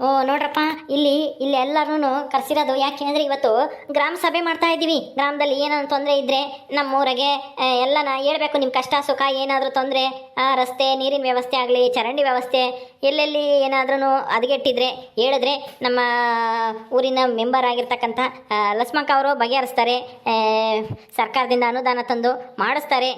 ಓ, ನೋಡ್ರಪ್ಪ, ಇಲ್ಲಿ ಇಲ್ಲಿ ಎಲ್ಲರೂ ಕರೆಸಿರೋದು ಯಾಕೆ ಅಂದರೆ ಇವತ್ತು ಗ್ರಾಮ ಸಭೆ ಮಾಡ್ತಾ ಇದ್ದೀವಿ. ಗ್ರಾಮದಲ್ಲಿ ಏನಾದ್ರು ತೊಂದರೆ ಇದ್ದರೆ ನಮ್ಮೂರಿಗೆ ಎಲ್ಲನ ಹೇಳ್ಬೇಕು ನಿಮ್ಮ ಕಷ್ಟ, ಸುಖ, ಏನಾದರೂ ತೊಂದರೆ ರಸ್ತೆ, ನೀರಿನ ವ್ಯವಸ್ಥೆ ಆಗಲಿ, ಚರಂಡಿ ವ್ಯವಸ್ಥೆ, ಎಲ್ಲೆಲ್ಲಿ ಏನಾದ್ರೂ ಅದಗೆಟ್ಟಿದ್ರೆ ಹೇಳಿದ್ರೆ ನಮ್ಮ ಊರಿನ ಮೆಂಬರ್ ಆಗಿರ್ತಕ್ಕಂಥ ಲಕ್ಷ್ಮಕ್ಕ ಅವರು ಬಗೆಹರಿಸ್ತಾರೆ. ಸರ್ಕಾರದಿಂದ ಅನುದಾನ ತಂದು ಮಾಡಿಸ್ತಾರೆ.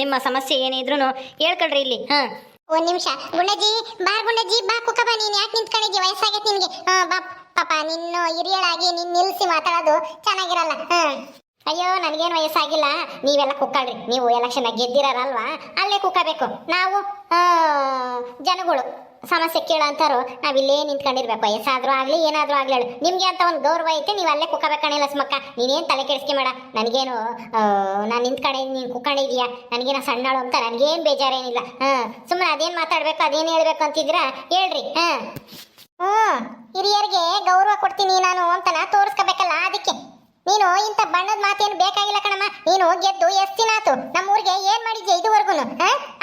ನಿಮ್ಮ ಸಮಸ್ಯೆ ಏನಿದ್ರು ಹೇಳ್ಕೊಳ್ರಿ ಇಲ್ಲಿ, ಹಾಂ. ಒಂದ್ ನಿಮಿಷ. ಗುಂಡಜ್ಜಿ, ಬಾ ಗುಂಡಜ್ಜಿ, ಬಾ ಕುಕ್ಕ ಬಾ ನೀನ್ ಯಾಕೆ ನಿಂತ್ಕೊಂಡಿದ್ಯ? ವಯಸ್ಸಾಗೈತೆ ನಿನ್ಗೆ. ಬಾ. ಪಾಪ, ನಿನ್ನ ಹಿರಿಯಳಾಗಿ ನಿನ್ ನಿಲ್ಸಿ ಮಾತಾಡೋದು ಚೆನ್ನಾಗಿರಲ್ಲ. ಹ್ಮ್ ಅಯ್ಯೋ, ನನಗೇನು ವಯಸ್ಸಾಗಿಲ್ಲ. ನೀವೆಲ್ಲ ಕುಕ್ಕಾಡ್ರಿ ನೀವು ಎಲೆಕ್ಷನ್ ಗೆದ್ದಿರಲ್ವಾ ಅಲ್ಲೇ ಕುಕ್ಕಬೇಕು. ನಾವು ಜನಗಳು. ಸಮಸ್ಯೆ ಕೇಳೋ ಅಂತಾರು ನಾವಿಲ್ಲೇ ನಿಂತ್ಕೊಂಡಿರ್ಬೇಕು. ವಯಸ್ಸಾದ್ರೂ ಆಗ್ಲಿ, ಏನಾದ್ರೂ ಆಗ್ಲಿ ಹೇಳು. ನಿಮ್ಗೆ ಅಂತ ಒಂದು ಗೌರವ ಐತೆ, ನೀವು ಅಲ್ಲೇ ಕುಕ್ಕಬೇಕಣಿಲ್ಲ ಸ್ಮಕ್ಕ ನೀನೇನ್ ತಲೆ ಕೆಡಿಸ್ಕೆ ಬೇಡ. ನನಗೇನು ನಾನು ನಿಂತ್ಕೊಂಡೆ ನೀನು ಕುಕ್ಕೊಂಡಿದೀಯ? ನನಗೇನು ಸಣ್ಣಳು ಅಂತ ನನಗೇನು ಬೇಜಾರೇನಿಲ್ಲ. ಹ ಸುಮ್ಮನೆ ಅದೇನ್ ಮಾತಾಡ್ಬೇಕು, ಅದೇನ್ ಹೇಳ್ಬೇಕು ಅಂತಿದ್ರ ಹೇಳ್ರಿ. ಹಾ. ಹ್ಮ್ ಹಿರಿಯರಿಗೆ ಗೌರವ ಕೊಡ್ತೀನಿ ನಾನು ಅಂತನ ತೋರಿಸ್ಕೋಬೇಕಲ್ಲ, ಅದಕ್ಕೆ. ನೀನು ಇಂಥ ಬಣ್ಣದ ಮಾತೇನು ಬೇಕಾಗಿಲ್ಲ ಕಣಮ್ಮ. ನೀನು ಗೆದ್ದು ಎಷ್ಟು ದಿನ ಆತು ನಮ್ಮ ಊರಿಗೆ ಏನ್ ಮಾಡಿದ್ಯಾ ಇದುವರೆಗೂ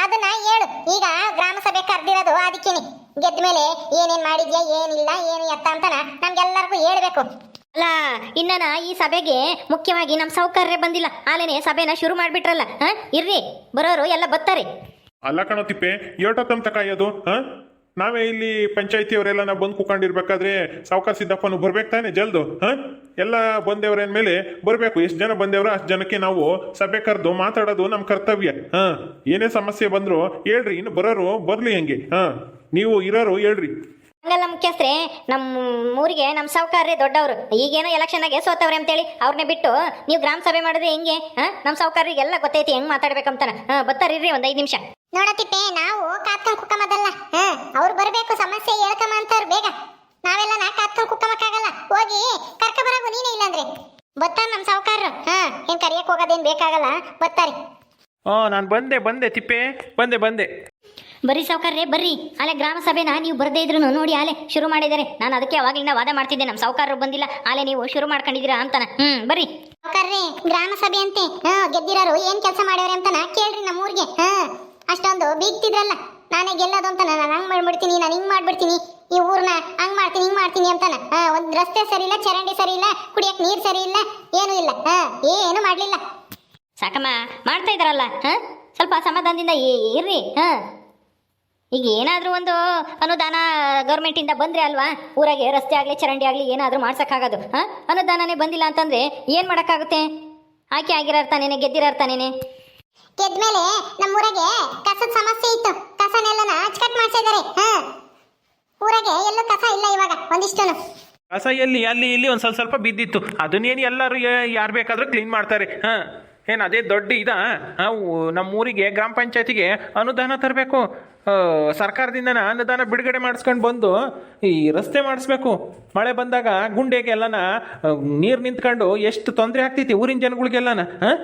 ಅದನ್ನ ಹೇಳು ಈಗ ಗ್ರಾಮ ಸಭೆ ಕರ್ದಿರೋದು ಅದಕ್ಕೇನೆ ಗೆದ್ದ ಮೇಲೆ ಏನೇನ್ ಮಾಡಿದ್ಯಾ ಏನಿಲ್ಲ ಏನು ಎತ್ತ ಅಂತನ ನಮ್ಗೆಲ್ಲರಿಗೂ ಹೇಳ್ಬೇಕು. ಅಲ್ಲ ಇನ್ನನ ಈ ಸಭೆಗೆ ಮುಖ್ಯವಾಗಿ ನಮ್ಮ ಸೌಕರ್ಯ ಬಂದಿಲ್ಲ. ಆಲೇನೆ ಸಭೆನ ಶುರು ಮಾಡ್ಬಿಟ್ರಲ್ಲ ಹಾ? ಇರ್ರಿ ಬರೋರು ಎಲ್ಲ ಬರ್ತಾರೆ. ಅಲ್ಲ ಕಣೋ ತಿಪ್ಪೆ ಏಟೊತ್ತಂತ ಕಾಯೋದು ಹಾ? ನಾವೇ ಇಲ್ಲಿ ಪಂಚಾಯತಿಯವರೆಲ್ಲ ನಾವು ಬಂದು ಕುತ್ಕೊಂಡಿರ್ಬೇಕಾದ್ರೆ ಸಾವುಕಾರ ಸಿದ್ದಪ್ಪನು ಬರ್ಬೇಕು ತಾನೆ ಜಲ್ದು, ಹ? ಎಲ್ಲ ಬಂದೇವ್ರ ಮೇಲೆ ಬರಬೇಕು. ಎಷ್ಟು ಜನ ಬಂದೇವ್ರ ಅಷ್ಟು ಜನಕ್ಕೆ ನಾವು ಸಭೆ ಕರೆದು ಮಾತಾಡೋದು ನಮ್ಮ ಕರ್ತವ್ಯ. ಹ? ಏನೇ ಸಮಸ್ಯೆ ಬಂದ್ರು ಹೇಳ್ರಿ, ಇನ್ನು ಬರೋರು ಬರ್ಲಿ ಹಂಗೆ, ಹ? ನೀವು ಇರೋರು ಹೇಳ್ರಿ. ಹಂಗಲ್ಲ ಮುಖ್ಯಸ್ಥರೇ ನಮ್ಮ ಊರಿಗೆ ನಮ್ಮ ಸೌಕರ್ಯ ದೊಡ್ಡವರು. ಈಗೇನೋ ಎಲೆಕ್ಷನ್ನಾಗೆ ಸೋತವ್ರೆ ಅಂತೇಳಿ ಅವ್ರನ್ನೇ ಬಿಟ್ಟು ನೀವು ಗ್ರಾಮ ಸಭೆ ಮಾಡಿದ್ರೆ ಹೆಂಗೆ? ಹಾಂ? ನಮ್ಮ ಎಲ್ಲ ಗೊತ್ತೈತಿ, ಹೆಂಗೆ ಮಾತಾಡ್ಬೇಕಂತಾನೆ. ಹಾಂ ಬರ್ತಾರಿರ್ರಿ ಒಂದು ಐದು ನಿಮಿಷ. ನೋಡತಿಪ್ಪೆ ನಾವು ಕಾತ್ಕೊಂಡ್ ಕುಕ್ಕಮದಲ್ಲ. ಹ ಅವ್ರು ಬರಬೇಕು ಸಮಸ್ಯೆ ಹೇಳ್ಕಮ್ಮ ಅಂತವ್ರು ಬೇಗ. ನಾವೆಲ್ಲ ನಾ ಕಾತ್ಕೊಂಡ್ ಕುಕ್ಕಮಕ್ಕಾಗಲ್ಲ. ಹೋಗಿ ಕರ್ಕ ಬರಾಗು ನೀನೇ ಇಲ್ಲಾಂದ್ರೆ. ಬತ್ತಾರ ನಮ್ಮ ಸಾವುಕಾರರು ಹ ಏನ್ ಕರಿಯಕ್ ಹೋಗೋದೇನ್ ಬೇಕಾಗಲ್ಲ. ಬತ್ತಾರಿ ಓ ನಾನು ಬಂದೆ ಬಂದೆ ತಿಪ್ಪೆ. ಬಂದೆ ಬಂದೆ. ಬರ್ರಿ ಸಾವುಕಾರ್ರೆ ಬರ್ರಿ. ಆಲೆ ಗ್ರಾಮ ಸಭೆನ ನೀವು ಬರದೇ ಇದ್ರು ನೋಡಿ ಆಲೆ ಶುರು ಮಾಡಿದ್ದಾರೆ. ನಾನು ಅದಕ್ಕೆ ಅವಾಗಲಿಂದ ವಾದ ಮಾಡ್ತಿದ್ದೆ ನಮ್ಮ ಸಾವುಕಾರರು ಬಂದಿಲ್ಲ. ಆಲೆ ನೀವು ಶುರು ಮಾಡ್ಕೊಂಡಿದ್ದೀರಾ ಅಂತಾನ. ಹ್ಞೂ ಬರ್ರಿ. ಸಾವುಕಾರ್ರೆ ಗ್ರಾಮ ಸಭೆ ಅಂತೆ ಹ ಗೆದ್ದಿರೋರು ಏನ್ ಕೆಲಸ ಮಾಡ್ಯಾರ ಅಂತನ ಕೇಳ್ರಿ ನಮ್ಮ ಊರಿಗೆ ಹ. ಅಷ್ಟೊಂದು ಬೀಗ್ತಿದ್ರಲ್ಲ, ನಾನೇ ಗೆಲ್ಲೋದು ಅಂತ ನಾನು ಹಂಗೆ ಮಾಡ್ಬಿಡ್ತೀನಿ, ನಾನು ಹಿಂಗೆ ಮಾಡ್ಬಿಡ್ತೀನಿ, ಈ ಊರನ್ನ ಹಂಗೆ ಮಾಡ್ತೀನಿ, ಹಿಂಗೆ ಮಾಡ್ತೀನಿ ಅಂತಾನೆ. ಒಂದು ರಸ್ತೆ ಸರಿ ಇಲ್ಲ ಚರಂಡಿ ಸರಿ ಇಲ್ಲ ಕುಡಿಯಕ್ಕೆ ನೀರು ಸರಿ ಇಲ್ಲ ಏನೂ ಇಲ್ಲ. ಏನು ಮಾಡಲಿಲ್ಲ. ಸಾಕಮ್ಮ, ಮಾಡ್ತಾ ಇದ್ದಾರಲ್ಲ, ಹಾಂ? ಸ್ವಲ್ಪ ಸಮಾಧಾನದಿಂದ ಇರ್ರಿ, ಹಾಂ? ಈಗ ಏನಾದರೂ ಒಂದು ಅನುದಾನ ಗೌರ್ಮೆಂಟಿಂದ ಬಂದರೆ ಅಲ್ವಾ? ಊರಾಗೆ ರಸ್ತೆ ಆಗಲಿ, ಚರಂಡಿ ಆಗಲಿ ಏನಾದರೂ ಮಾಡ್ಸೋಕ್ಕಾಗೋದು, ಹಾಂ? ಅನುದಾನನೇ ಬಂದಿಲ್ಲ ಅಂತಂದರೆ ಏನು ಮಾಡೋಕ್ಕಾಗುತ್ತೆ? ಆಕೆ ಆಗಿರೋ ತಾನೇನೆ ಗೆದ್ದಿರೋ ತಾನೇನೆ? ಗೆದ್ಮೇಲೆ ನಮ್ಮೂರಾಗೆ ಕಸದ ಸಮಸ್ಯೆ ಇತ್ತು. ಕಸನೆಲ್ಲನ ಅಚ್ಚಕಟ್ ಮಾಡ್ಸಿದ್ದಾರೆ ಹ. ಊರಾಗೆ ಎಲ್ಲೂ ಕಸ ಇಲ್ಲ ಇವಾಗ, ಒಂದಿಷ್ಟುನು. ಕಸ ಎಲ್ಲಿ, ಅಲ್ಲಿ, ಇಲ್ಲಿ ಒಂದು ಸ್ವಲ್ಪ ಸ್ವಲ್ಪ ಬಿದ್ದಿತ್ತು. ಅದನ್ನೇನು ಎಲ್ಲರೂ ಯಾರು ಬೇಕಾದರೂ ಕ್ಲೀನ್ ಮಾಡ್ತಾರೆ. ಹಾಂ. ಏನು ಅದೇ ದೊಡ್ಡ ಇದ? ನಮ್ಮ ಊರಿಗೆ ಗ್ರಾಮ ಪಂಚಾಯತಿಗೆ ಅನುದಾನ ತರಬೇಕು. ಸರ್ಕಾರದಿಂದ ಅನುದಾನ ಬಿಡುಗಡೆ ಮಾಡಿಸ್ಕೊಂಡು ಬಂದು ಈ ರಸ್ತೆ ಮಾಡಿಸ್ಬೇಕು. ಮಳೆ ಬಂದಾಗ ಗುಂಡೆಗೆ ಎಲ್ಲನ ನೀರು ನಿಂತ್ಕೊಂಡು ಎಷ್ಟು ತೊಂದರೆ ಆಗ್ತೈತಿ ಊರಿನ ಜನಗಳಿಗೆಲ್ಲನ, ಹಾಂ?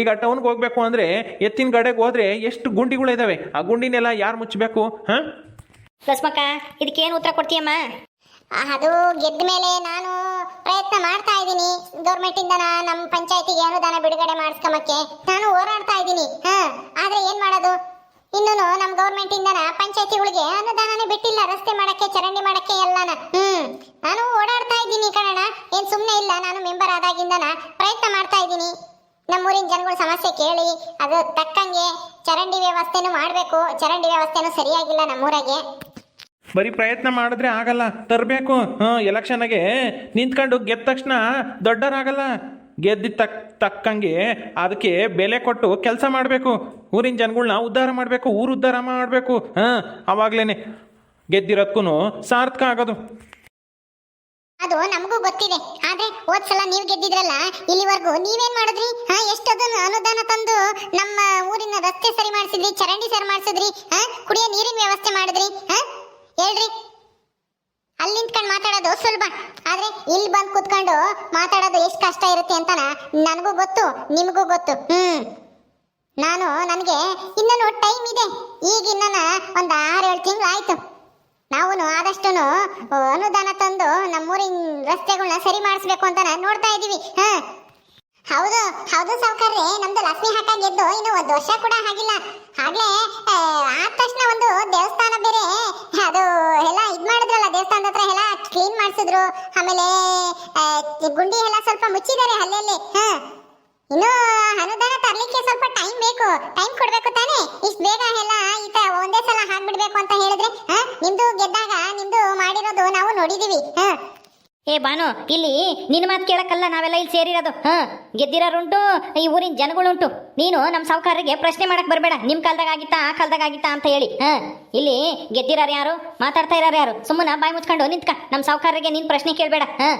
ಈಗ ಟೌನ್ಗೆ ಹೋಗ್ಬೇಕು ಅಂದರೆ ಎತ್ತಿನ ಗಡೆಗೆ ಹೋದ್ರೆ ಎಷ್ಟು ಗುಂಡಿಗಳು ಇದಾವೆ? ಆ ಗುಂಡಿನೆಲ್ಲ ಯಾರು ಮುಚ್ಚಬೇಕು? ಹಾಂ? ಲಸ್ಮಕ್ಕ ಇದಕ್ಕೇನು ಉತ್ತರ ಕೊಡ್ತೀಯಮ್ಮ? ಅದು ಗೆದ್ದ ಮೇಲೆ ನಾನು ಪ್ರಯತ್ನ ಮಾಡ್ತಾ ಇದ್ದೀನಿ. ಗೌರ್ಮೆಂಟ್ ಇಂದ ನಮ್ಮ ಪಂಚಾಯತಿಗೆ ಅನುದಾನ ಬಿಡುಗಡೆ ಮಾಡಿಸ್ಕೊಂಬಕ್ಕೆ ನಾನು ಹೋರಾಡ್ತಾ ಇದ್ದೀನಿ. ಹಾ ಆದ್ರೆ ಏನ್ ಮಾಡೋದು? ಇನ್ನೂ ನಮ್ಮ ಗೌರ್ಮೆಂಟ್ ಇಂದ ಪಂಚಾಯತಿಗಳಿಗೆ ಅನುದಾನನೇ ಬಿಟ್ಟಿಲ್ಲ. ರಸ್ತೆ ಮಾಡಕ್ಕೆ ಚರಂಡಿ ಮಾಡಕ್ಕೆ ಎಲ್ಲಾನ. ಹ್ಮ್ ನಾನು ಓಡಾಡ್ತಾ ಇದ್ದೀನಿ ಕಣಣ ಏನ್ ಸುಮ್ಮನೆ ಇಲ್ಲ ನಾನು ಮೆಂಬರ್ ಆದಾಗಿಂದನ ಪ್ರಯತ್ನ ಮಾಡ್ತಾ ಇದ್ದೀನಿ. ನಮ್ಮೂರಿನ ಜನಗಳ ಸಮಸ್ಯೆ ಕೇಳಿ, ಅದು ತಕ್ಕಂಗೆ ಚರಂಡಿ ವ್ಯವಸ್ಥೆನೂ ಮಾಡಬೇಕು. ಚರಂಡಿ ವ್ಯವಸ್ಥೆನೂ ಸರಿಯಾಗಿಲ್ಲ ನಮ್ಮೂರಾಗೆ. ಬರೀ ಪ್ರಯತ್ನ ಮಾಡಿದ್ರೆ ಆಗಲ್ಲ. ತರಬೇಕು. ಹಾಂ, ಎಲೆಕ್ಷನ್ಗೆ ನಿಂತ್ಕೊಂಡು ಗೆದ್ದ ತಕ್ಷಣ ದೊಡ್ಡರಾಗಲ್ಲ. ಗೆದ್ದಿದ ತಕ್, ತಕ್ಕಂಗೆ ಅದಕ್ಕೆ ಬೆಲೆ ಕೊಟ್ಟು ಕೆಲಸ ಮಾಡಬೇಕು. ಊರಿನ ಜನಗಳನ್ನ ಉದ್ಧಾರ ಮಾಡಬೇಕು ಊರು ಉದ್ಧಾರ ಮಾಡಬೇಕು. ಹಾಂ ಅವಾಗಲೇ ಗೆದ್ದಿರೋದಕ್ಕೂ ಸಾರ್ಥಕ ಆಗೋದು. ಅದು ನಮಗೂ ಗೊತ್ತಿದೆ. ಆದ್ರೆ ಹೋದ್ ಸಲ ನೀವ್ ಗೆದ್ದಿದ್ರಲ್ಲ, ಇಲ್ಲಿವರೆಗೂ ನೀವೇನ್ ಮಾಡಿದ್ರಿ? ಹಾ ಅನುದಾನ ತಂದು ನಮ್ಮ ಊರಿನ ರಸ್ತೆ ಸರಿ ಮಾಡಿಸಿದ್ರಿ, ಚರಂಡಿ ಸರಿ ಮಾಡಿಸಿದ್ರಿ, ಹಾ, ಕುಡಿಯೋ ನೀರಿನ ವ್ಯವಸ್ಥೆ ಮಾಡಿದ್ರಿ, ಹಾ? ಹೇಳ್ರಿ. ಅಲ್ಲಿ ನಿಂತ್ಕೊಂಡು ಮಾತಾಡೋದು ಸುಲಭ. ಆದ್ರೆ ಇಲ್ಲಿ ಬಂದು ಕುತ್ಕೊಂಡು ಮಾತಾಡೋದು ಎಷ್ಟು ಕಷ್ಟ ಇರುತ್ತೆ ಅಂತನ ನನಗೂ ಗೊತ್ತು, ನಿಮಗೂ ಗೊತ್ತು. ಹ್ಮ್. ನಾನು ನನಗೆ ಇನ್ನೂ ಟೈಮ್ ಇದೆ. ಈಗ ಇನ್ನನ ಒಂದು ಆರು ಏಳು ತಿಂಗಳು ಆಯ್ತು. ಆದಷ್ಟು ಅನುದಾನ ತಂದು ನಮ್ಮೂರಿನ ರಸ್ತೆಗಳನ್ನ ಸರಿ ಮಾಡಿಸ್ಬೇಕು ಅಂತ ನೋಡ್ತಾ ಇದೀವಿ ಹಾ. ಹೌದು ಹೌದು ಸಾವುಕಾರ್ರೆ, ನಮ್ದು ಲಕ್ಷ್ಮಿ ಹಠ ಗೆದ್ದು ಇನ್ನು ಒಂದು ವರ್ಷ ಕೂಡ ಆಗಿಲ್ಲ. ಆಗ್ಲೇ ಆದ ತಕ್ಷಣ ಒಂದು ದೇವಸ್ಥಾನ ಬೇರೆ, ಅದು ಎಲ್ಲ ಇದ್ ಮಾಡಿದ್ರಲ್ಲ, ದೇವಸ್ಥಾನದ ಹತ್ರ ಎಲ್ಲ ಕ್ಲೀನ್ ಮಾಡಿಸಿದ್ರು. ಆಮೇಲೆ ಗುಂಡಿ ಎಲ್ಲ ಸ್ವಲ್ಪ ಮುಚ್ಚಿದ್ದಾರೆ ಅಲ್ಲಲ್ಲಿ ಹಾ. ಇನ್ನು ಅನುದಾನ ತರ್ಲಿಕ್ಕೆ ಸ್ವಲ್ಪ ಟೈಮ್ ಬೇಕು. ಟೈಮ್ ಕೊಡ್ಬೇಕು ತಾನೇ? ಇಷ್ಟು ಬೇಗ ಎಲ್ಲ ಈ ತರ ಒಂದೇ ಸಲ ಹಾಕ್ಬಿಡ್ಬೇಕು ಅಂತ ಹೇಳಿದ್ರೆ ನಿಮ್ದು ಗೆದ್ದಾಗ ನಿಮ್ದು ಮಾಡಿರೋದು ನಾವು ನೋಡಿದೀವಿ, ಹಾ? ಏ ಬಾನು, ಇಲ್ಲಿ ನಿನ್ನ ಮಾತು ಕೇಳಕ್ಕಲ್ಲ ನಾವೆಲ್ಲ ಇಲ್ಲಿ ಸೇರಿರೋದು, ಹಾ? ಗೆದ್ದಿರೋರುಂಟು, ಈ ಊರಿನ ಜನಗಳುಂಟು. ನೀನು ನಮ್ಮ ಸಾವುಕಾರರಿಗೆ ಪ್ರಶ್ನೆ ಮಾಡಕ್ ಬರಬೇಡ. ನಿಮ್ಮ ಕಾಲದಾಗ ಆಗಿತ್ತಾ, ಆ ಕಾಲದಾಗ ಆಗಿತ್ತಾ ಅಂತ ಹೇಳಿ, ಹಾ? ಇಲ್ಲಿ ಗೆದ್ದಿರೋರು ಯಾರು? ಮಾತಾಡ್ತಾ ಇರೋರು ಯಾರು? ಸುಮ್ಮನೆ ಬಾಯಿ ಮುಚ್ಕೊಂಡು ನಿಂತ್ಕ. ನಮ್ಮ ಸಾವುಕಾರರಿಗೆ ನೀನು ಪ್ರಶ್ನೆ ಕೇಳಬೇಡ, ಹಾ?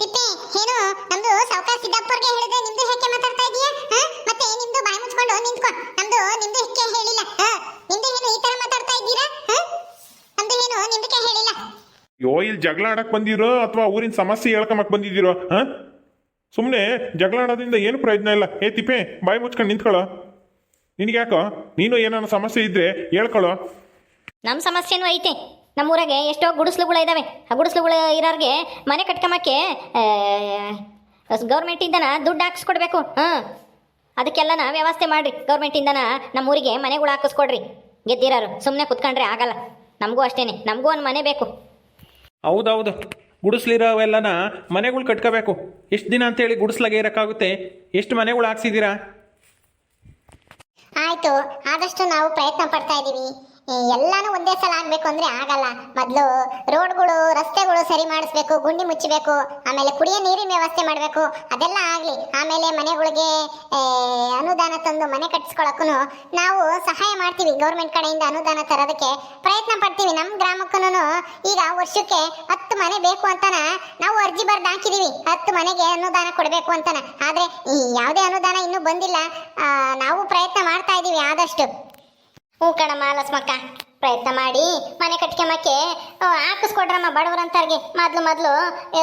ತಿಪ್ಪೆ ಏನು? ನಮ್ದು ಸಾವುಕಾರ ಸಿದ್ದಪ್ಪರ್ಗೆ ಹೇಳಿದ್ರೆ ನಿಮ್ದು ಹೇಗೆ ಮಾತಾಡ್ತಾ ಇದೀಯಾ? ಹಾ? ಮತ್ತೆ ನಿಮ್ದು ಬಾಯಿ ಮುಚ್ಕೊಂಡು ನಿಂತ್ಕೊ. ನಮ್ದು ನಿಮ್ದು ಹೇಗೆ ಹೇಳಿಲ್ಲ. ಹಾ? ನಿಮ್ದು ಏನು ಈ ತರ ಮಾತಾಡ್ತಾ ಇದ್ದೀರಾ? ಹಾ? ನಮ್ದು ಏನು ನಿಮ್ದಕ್ಕೆ ಹೇಳಿಲ್ಲ? ಯೋ ಇಲ್ಲಿ ಜಗಳ ಆಡಕ್ ಬಂದಿರೋ ಅಥವಾ ಊರಿನ ಸಮಸ್ಯೆ ಹೇಳ್ಕೊಂಬಕ್ ಬಂದಿದ್ದೀರೋ? ಹಾ? ಸುಮ್ಮನೆ ಜಗಳ ಆಡೋದ್ರಿಂದ ಏನು ಪ್ರಯೋಜನ ಇಲ್ಲ. ಏ ತಿಪ್ಪೆ ಬಾಯಿ ಮುಚ್ಕೊಂಡು ನಿಂತ್ಕೊಳ್ಳೋ. ನಿನಗ್ಯಾಕೋ? ನೀನು ಏನಾನ ಸಮಸ್ಯೆ ಇದ್ರೆ ಹೇಳ್ಕೊಳ್ಳೋ. ನಮ್ಮ ಸಮಸ್ಯೆನೂ ಐತೆ. ನಮ್ಮೂರಾಗೆ ಎಷ್ಟೋ ಗುಡಿಸ್ಲುಗಳು ಇದ್ದಾವೆ ಆ ಗುಡಿಸ್ಲುಗಳು ಇರೋರಿಗೆ ಮನೆ ಕಟ್ಕೊಂಬಕ್ಕೆ ಗೌರ್ಮೆಂಟಿಂದನ ದುಡ್ಡು ಹಾಕಿಸ್ಕೊಡ್ಬೇಕು. ಹಾಂ ಅದಕ್ಕೆಲ್ಲನ ವ್ಯವಸ್ಥೆ ಮಾಡಿರಿ. ಗೌರ್ಮೆಂಟಿಂದನ ನಮ್ಮೂರಿಗೆ ಮನೆಗಳು ಹಾಕಿಸ್ಕೊಡ್ರಿ. ಗೆದ್ದಿರೋರು. ಸುಮ್ಮನೆ ಕುತ್ಕೊಂಡ್ರೆ ಆಗಲ್ಲ. ನಮಗೂ ಅಷ್ಟೇನೆ. ನಮಗೂ ಒಂದು ಮನೆ ಬೇಕು. ಹೌದೌದು. ಗುಡಿಸ್ಲಿರೋವೆಲ್ಲನ ಮನೆಗಳು ಕಟ್ಕೋಬೇಕು. ಎಷ್ಟು ದಿನ ಅಂತೇಳಿ ಗುಡಿಸ್ಲಾಗೆ ಇರೋಕ್ಕಾಗುತ್ತೆ. ಎಷ್ಟು ಮನೆಗಳು ಹಾಕ್ಸಿದ್ದೀರಾ ಆಯಿತು. ಆದಷ್ಟು ನಾವು ಪ್ರಯತ್ನ ಪಡ್ತಾ ಇದೀವಿ. ಈ ಎಲ್ಲಾನು ಒಂದೇ ಸಲ ಆಗ್ಬೇಕು ಅಂದ್ರೆ ಆಗಲ್ಲ. ಮೊದಲು ರೋಡ್ಗಳು, ರಸ್ತೆಗಳು ಸರಿ ಮಾಡಿಸ್ಬೇಕು, ಗುಂಡಿ ಮುಚ್ಚಬೇಕು ಆಮೇಲೆ ಕುಡಿಯೋ ನೀರಿನ ವ್ಯವಸ್ಥೆ ಮಾಡಬೇಕು, ಅದೆಲ್ಲ ಆಗ್ಲಿ. ಆಮೇಲೆ ಮನೆಗಳಿಗೆ ಅನುದಾನ ತಂದು ಮನೆ ಕಟ್ಟಿಸ್ಕೊಳಕ್ಕೂ ನಾವು ಸಹಾಯ ಮಾಡ್ತೀವಿ ಗೌರ್ಮೆಂಟ್ ಕಡೆಯಿಂದ ಅನುದಾನ ತರೋದಕ್ಕೆ. ಪ್ರಯತ್ನ ಪಡ್ತೀವಿ ನಮ್ಮ ಗ್ರಾಮಕ್ಕೂ ಈಗ ವರ್ಷಕ್ಕೆ ಹತ್ತು ಮನೆ ಬೇಕು ಅಂತನ ನಾವು ಅರ್ಜಿ ಬರೆದು ಹಾಕಿದೀವಿ. ಹತ್ತು ಮನೆಗೆ ಅನುದಾನ ಕೊಡಬೇಕು ಅಂತನ. ಆದ್ರೆ ಈ ಯಾವುದೇ ಅನುದಾನ ಇನ್ನೂ ಬಂದಿಲ್ಲ. ನಾವು ಪ್ರಯತ್ನ ಮಾಡ್ತಾ ಇದೀವಿ ಆದಷ್ಟು. ಹ್ಞೂ ಕಣಮ್ಮ, ಲಸ್ಮಕ್ಕ. ಪ್ರಯತ್ನ ಮಾಡಿ, ಮನೆ ಕಟ್ಕೊಂಬಕ್ಕೆ ಹಾಕಿಸ್ಕೊಡ್ರಮ್ಮ ಬಡವರಂತವ್ರಿಗೆ ಮೊದ್ಲು ಮೊದಲು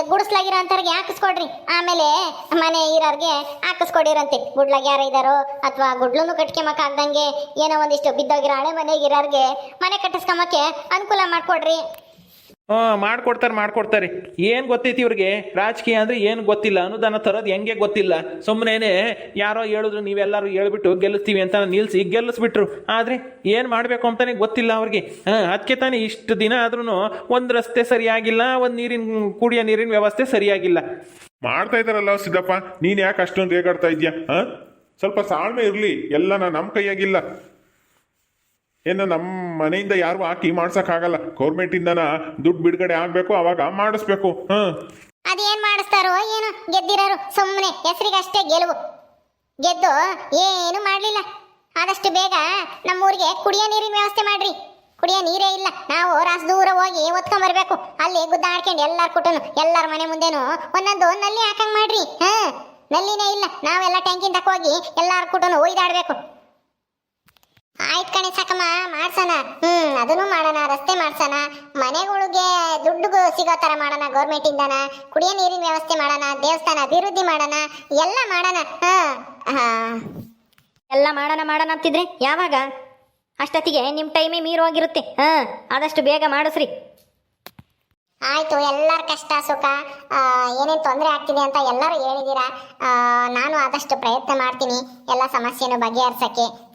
ಗುಡಿಸ್ಲಾಗಿರೋ ಅಂಥವ್ರಿಗೆ ಹಾಕಿಸ್ಕೊಡ್ರಿ. ಆಮೇಲೆ ಮನೆ ಇರೋರಿಗೆ ಹಾಕಿಸ್ಕೊಡಿರಂತೆ. ಗುಡ್ಲಾಗ ಯಾರು ಇದ್ದಾರೋ ಅಥವಾ ಗುಡ್ಲೂ ಕಟ್ಕೊಂಬಕ್ಕಾಗ್ದಂಗೆ ಏನೋ ಒಂದಿಷ್ಟು ಬಿದ್ದೋಗಿರೋ ಹಳೆ ಮನೆಗೆ ಇರೋರಿಗೆ ಮನೆ ಕಟ್ಟಿಸ್ಕೊಂಬಕ್ಕೆ ಅನುಕೂಲ ಮಾಡಿಕೊಡ್ರಿ. ಹಾಂ, ಮಾಡ್ಕೊಡ್ತಾರೆ ಮಾಡ್ಕೊಡ್ತಾರೆ. ಏನು ಗೊತ್ತೈತಿ ಇವ್ರಿಗೆ? ರಾಜಕೀಯ ಅಂದರೆ ಏನು ಗೊತ್ತಿಲ್ಲ, ಅನುದಾನ ತರೋದು ಹೆಂಗೆ ಗೊತ್ತಿಲ್ಲ. ಸುಮ್ಮನೆ ಯಾರೋ ಹೇಳಿದ್ರು, ನೀವೆಲ್ಲರೂ ಹೇಳ್ಬಿಟ್ಟು ಗೆಲ್ಲಿಸ್ತೀವಿ ಅಂತ ನಿಲ್ಲಿಸಿ ಗೆಲ್ಲಿಸ್ಬಿಟ್ರು. ಆದರೆ ಏನು ಮಾಡಬೇಕು ಅಂತಲೇ ಗೊತ್ತಿಲ್ಲ ಅವ್ರಿಗೆ. ಹಾಂ ಅದಕ್ಕೆ ತಾನೇ ಇಷ್ಟು ದಿನ ಆದ್ರೂ ಒಂದು ರಸ್ತೆ ಸರಿಯಾಗಿಲ್ಲ, ಒಂದು ನೀರಿನ, ಕುಡಿಯೋ ನೀರಿನ ವ್ಯವಸ್ಥೆ ಸರಿಯಾಗಿಲ್ಲ. ಮಾಡ್ತಾ ಇದ್ದಾರಲ್ಲ ಸಿದ್ದಪ್ಪ, ನೀನು ಯಾಕೆ ಅಷ್ಟೊಂದು ರೇಗಾಡ್ತಾ ಇದೆಯಾ, ಹಾಂ? ಸ್ವಲ್ಪ ಸಾಳ್ಮೆ ಇರಲಿ ಎಲ್ಲನ ನಮ್ಮ ಕೈಯಾಗಿಲ್ಲ. ಏನು ನಮ್ಮ ಮನೆಯಿಂದ ಯಾರು ಹಾಕಿ ಮಾಡ್ಸೋಕ್ಕಾಗಲ್ಲ ಗೌರ್ಮೆಂಟಿಂದನ ದುಡ್ಡು ಬಿಡುಗಡೆ ಆಗಬೇಕು, ಅವಾಗ ಮಾಡಿಸ್ಬೇಕು. ಹಾಂ. ಅದೇನ್ ಮಾಡಿಸ್ತಾರೋ ಏನು ಗೆದ್ದಿರೋರು ಸುಮ್ಮನೆ ಹೆಸರಿಗಷ್ಟೇ ಗೆಲುವು. ಗೆದ್ದು ಏನು ಮಾಡಲಿಲ್ಲ. ಆದಷ್ಟು ಬೇಗ ನಮ್ಮೂರಿಗೆ ಕುಡಿಯೋ ನೀರಿನ ವ್ಯವಸ್ಥೆ ಮಾಡ್ರಿ. ಕುಡಿಯೋ ನೀರೇ ಇಲ್ಲ. ನಾವು ರಾಸ್ ದೂರ ಹೋಗಿ ಬರ್ಬೇಕು. ಅಲ್ಲಿ ಗುದ್ದಾಡ್ಕೊಂಡು ಎಲ್ಲಾರು ಕುಟನು ಎಲ್ಲಾರ ಮನೆ ಮುಂದೆನು ಒಂದೊಂದು ನಲ್ಲಿ ಹಾಕಂಗ್ ಮಾಡ್ರಿ. ಹಾ. ನಲ್ಲಿನೇ ಇಲ್ಲ. ನಾವೆಲ್ಲ ಟ್ಯಾಂಕಿಂದ ಹೋಗಿ ಎಲ್ಲಾರ ಕುಟನು ಒಯ್ದಾಡ್ಬೇಕು. ಆಯ್ತ್ ಕಣೆ ಸಾಕಮ್ಮ ಮಾಡ್ಸೋಣ. ಹ್ಮ್ ಅದನ್ನು ಮಾಡೋಣ ರಸ್ತೆ ಮಾಡ್ಸೋಣ. ಮನೆಗಳಿಗೆ ದುಡ್ಡು ಸಿಗೋ ತರ ಮಾಡೋಣ ಗೌರ್ಮೆಂಟ್ ಇಂದನ. ಕುಡಿಯೋ ನೀರಿನ ವ್ಯವಸ್ಥೆ ಮಾಡೋಣ ದೇವಸ್ಥಾನ ಅಭಿವೃದ್ಧಿ ಮಾಡೋಣ ಎಲ್ಲ ಮಾಡೋಣ. ಹಾ. ಎಲ್ಲ ಮಾಡೋಣ ಮಾಡೋಣ ಅಂತಿದ್ರೆ? ಯಾವಾಗ? ಅಷ್ಟೊತ್ತಿಗೆ ನಿಮ್ಮ ಟೈಮೇ ಮೀರೋಗಿರುತ್ತೆ ಹಾ ಆದಷ್ಟು ಬೇಗ ಮಾಡಿಸ್ರಿ. ಆಯ್ತು ಎಲ್ಲರ ಕಷ್ಟ ಸುಖ ಏನೇನ್ ತೊಂದರೆ ಆಗ್ತಿದೆ ಅಂತ ಎಲ್ಲರೂ ಹೇಳಿದ್ದೀರಾ? ನಾನು ಆದಷ್ಟು ಪ್ರಯತ್ನ ಮಾಡ್ತೀನಿ ಎಲ್ಲ ಸಮಸ್ಯೆನೂ ಬಗೆಹರಿಸಕ್ಕೆ.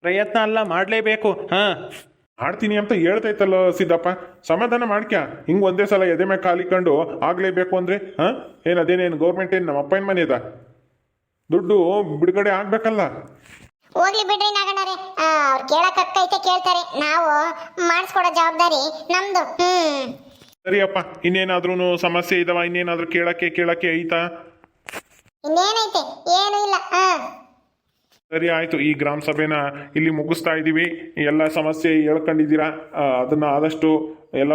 ಪ್ರಯತ್ನ ಅಲ್ಲ ಮಾಡಲೇಬೇಕು. ಹಾಂ. ಮಾಡ್ತೀನಿ ಅಂತ ಹೇಳ್ತೈತಲ್ಲ ಸಿದ್ದಪ್ಪ. ಸಮಾಧಾನ ಮಾಡ್ಕ್ಯಾ. ಹಿಂಗೆ ಒಂದೇ ಸಲ ಎದೆ ಮೇಲೆ ಕಾಲಿಕೊಂಡು ಆಗಲೇಬೇಕು ಅಂದರೆ ಹಾಂ? ಏನು ಅದೇನೇನು ಗೌರ್ಮೆಂಟ್ ಏನು ನಮ್ಮ ಅಪ್ಪನ ಮನೆ ಅದ? ದುಡ್ಡು ಬಿಡುಗಡೆ ಆಗಬೇಕಲ್ಲ. ಹೋಗ್ಲಿ ಬಿಡ್ರಿ ನಾಗಣ್ಣರೇ ಅವ್ರು ಅಕ್ಕೈತೆ ಕೇಳ್ತಾರೆ. ನಾವು ಮಾಡಿಸ್ಕೊಡೋ ಜವಾಬ್ದಾರಿ ನಮ್ದು. ಹ್ಮ್. ಸರಿಯಪ್ಪ. ಇನ್ನೇನಾದ್ರೂ ಸಮಸ್ಯೆ ಇದಾವ? ಇನ್ನೇನಾದ್ರೂ ಕೇಳಕ್ಕೆ ಕೇಳಕ್ಕೆ ಐತಾ? ಇನ್ನೇನೈತೆ? ಏನು ಇಲ್ಲ. ಹಾ. ಸರಿ ಆಯಿತು, ಈ ಗ್ರಾಮ ಸಭೆನ ಇಲ್ಲಿ ಮುಗಿಸ್ತಾ ಇದ್ದೀವಿ ಎಲ್ಲ ಸಮಸ್ಯೆ ಹೇಳ್ಕೊಂಡಿದ್ದೀರಾ ಅದನ್ನು ಆದಷ್ಟು ಎಲ್ಲ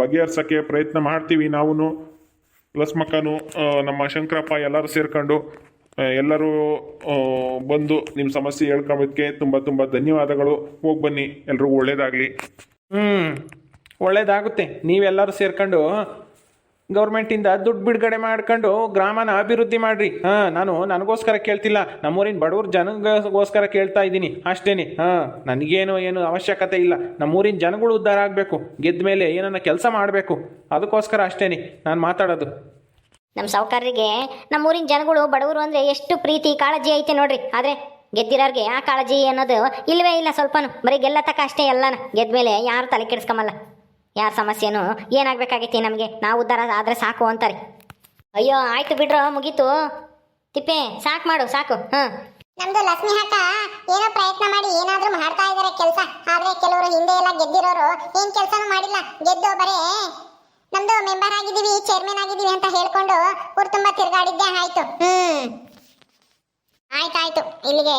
ಬಗೆಹರ್ಸಕ್ಕೆ ಪ್ರಯತ್ನ ಮಾಡ್ತೀವಿ ನಾವು ಪ್ಲಸ್ ಮಕ್ಕನು ನಮ್ಮ ಶಂಕರಪ್ಪ ಎಲ್ಲರೂ ಸೇರ್ಕೊಂಡು ಎಲ್ಲರೂ ಬಂದು ನಿಮ್ಮ ಸಮಸ್ಯೆ ಹೇಳ್ಕೊಂಬೋದಕ್ಕೆ ತುಂಬ ತುಂಬ ಧನ್ಯವಾದಗಳು. ಹೋಗಿ ಬನ್ನಿ, ಎಲ್ರಿಗೂ ಒಳ್ಳೇದಾಗಲಿ. ಹ್ಞೂ ಒಳ್ಳೇದಾಗುತ್ತೆ. ನೀವೆಲ್ಲರೂ ಸೇರ್ಕೊಂಡು ಗೌರ್ಮೆಂಟಿಂದ ದುಡ್ಡು ಬಿಡುಗಡೆ ಮಾಡ್ಕೊಂಡು ಗ್ರಾಮನ ಅಭಿವೃದ್ಧಿ ಮಾಡಿರಿ. ಹಾಂ, ನಾನು ನನಗೋಸ್ಕರ ಕೇಳ್ತಿಲ್ಲ. ನಮ್ಮೂರಿನ ಬಡವ್ರ ಜನಗೋಸ್ಕರ ಕೇಳ್ತಾ ಇದ್ದೀನಿ. ಅಷ್ಟೇನೆ. ಹಾಂ, ನನಗೇನು ಏನು ಅವಶ್ಯಕತೆ ಇಲ್ಲ. ನಮ್ಮೂರಿನ ಜನಗಳು ಉದ್ಧಾರ ಆಗಬೇಕು. ಗೆದ್ದ ಮೇಲೆ ಏನನ್ನ ಕೆಲಸ ಮಾಡಬೇಕು. ಅದಕ್ಕೋಸ್ಕರ ಅಷ್ಟೇನೆ. ನಾನು ಮಾತಾಡೋದು. ನಮ್ಮ ಸಾವುಕಾರರಿಗೆ ನಮ್ಮೂರಿನ ಜನಗಳು ಬಡವರು ಅಂದರೆ ಎಷ್ಟು ಪ್ರೀತಿ, ಕಾಳಜಿ ಐತೆ ನೋಡ್ರಿ. ಆದರೆ ಗೆದ್ದಿರೋರಿಗೆ ಆ ಕಾಳಜಿ ಅನ್ನೋದು ಇಲ್ಲವೇ ಇಲ್ಲ ಸ್ವಲ್ಪನು. ಬರೀ ಗೆಲ್ಲತಕ್ಕ ಅಷ್ಟೇ ಎಲ್ಲನ. ಗೆದ್ದ ಮೇಲೆ ಯಾರು ತಲೆ ಕೆಡಿಸ್ಕೊಂಬಲ್ಲ ಯಾರ ಸಮಸ್ಯೆನೂ ಏನಾಗಬೇಕಾಗೈತಿ ನಮಗೆ? ನಾವು ಉದ್ಧಾರ ಆದರೆ ಸಾಕು ಅಂತಾರೆ. ಅಯ್ಯೋ, ಆಯ್ತು ಬಿಡ್ರೋ, ಮುಗೀತು. ತಿಪ್ಪೆ, ಸಾಕು ಮಾಡು, ಸಾಕು. ಹಾಂ. ನಮ್ದು ಲಕ್ಷ್ಮಿ ಹಾಕ ಏನೋ ಪ್ರಯತ್ನ ಮಾಡಿ ಏನಾದ್ರೂ ಮಾಡ್ತಾ ಇದಾರೆ ಕೆಲಸ. ಆದ್ರೆ ಕೆಲವರು ಹಿಂದೆ ಎಲ್ಲ ಗೆದ್ದಿರೋರು ಏನ್ ಕೆಲಸನೂ ಮಾಡಿಲ್ಲ. ಗೆದ್ದು ಬರೇ. ನಮ್ದು ಮೆಂಬರ್ ಆಗಿದೀವಿ ಚೇರ್ಮನ್ ಆಗಿದ್ದೀವಿ ಅಂತ ಹೇಳ್ಕೊಂಡು ಊರ್ ತುಂಬಾ ತಿರ್ಗಾಡಿದ್ದೆ ಆಯ್ತು. ಹ್ಮ್. ಆಯ್ತಾಯ್ತು. ಇಲ್ಲಿಗೆ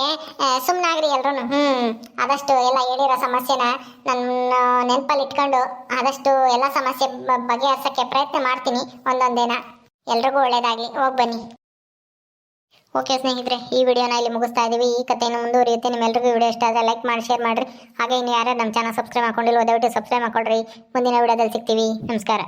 ಸುಮ್ಮನಾಗ್ರಿ ಎಲ್ರು ಹ್ಮ್. ಆದಷ್ಟು ಎಲ್ಲ ಹೇಳಿರೋ ಸಮಸ್ಯೆನ ನನ್ನ ನೆನಪಲ್ಲಿ ಇಟ್ಕೊಂಡು ಆದಷ್ಟು ಎಲ್ಲ ಸಮಸ್ಯೆ ಬಗೆಹರಿಸೋಕ್ಕೆ ಪ್ರಯತ್ನ ಮಾಡ್ತೀನಿ ಒಂದೊಂದೇನ. ಎಲ್ರಿಗೂ ಒಳ್ಳೇದಾಗಿ ಹೋಗಿ ಬನ್ನಿ. ಓಕೆ ಸ್ನೇಹಿತರೆ, ಈ ವಿಡಿಯೋನ ಇಲ್ಲಿ ಮುಗಿಸ್ತಾ ಇದೀವಿ. ಈ ಕಥೆಯನ್ನು ಮುಂದುವರಿಯುತ್ತೆ. ನಿಮ್ಮೆಲ್ಲರಿಗೂ ವಿಡಿಯೋ ಇಷ್ಟ ಆದರೆ ಲೈಕ್ ಮಾಡಿ, ಶೇರ್ ಮಾಡಿರಿ. ಹಾಗೆ ಇನ್ನು ಯಾರು ನಮ್ಮ ಚಾನಲ್ ಸಬ್ಸ್ಕ್ರೈಬ್ ಮಾಡ್ಕೊಂಡಿಲ್ಲ ದಯವಿಟ್ಟು ಸಬ್ಸ್ಕ್ರೈಬ್ ಮಾಡ್ಕೊಳ್ರಿ. ಮುಂದಿನ ವಿಡಿಯೋದಲ್ಲಿ ಸಿಗ್ತೀವಿ. ನಮಸ್ಕಾರ.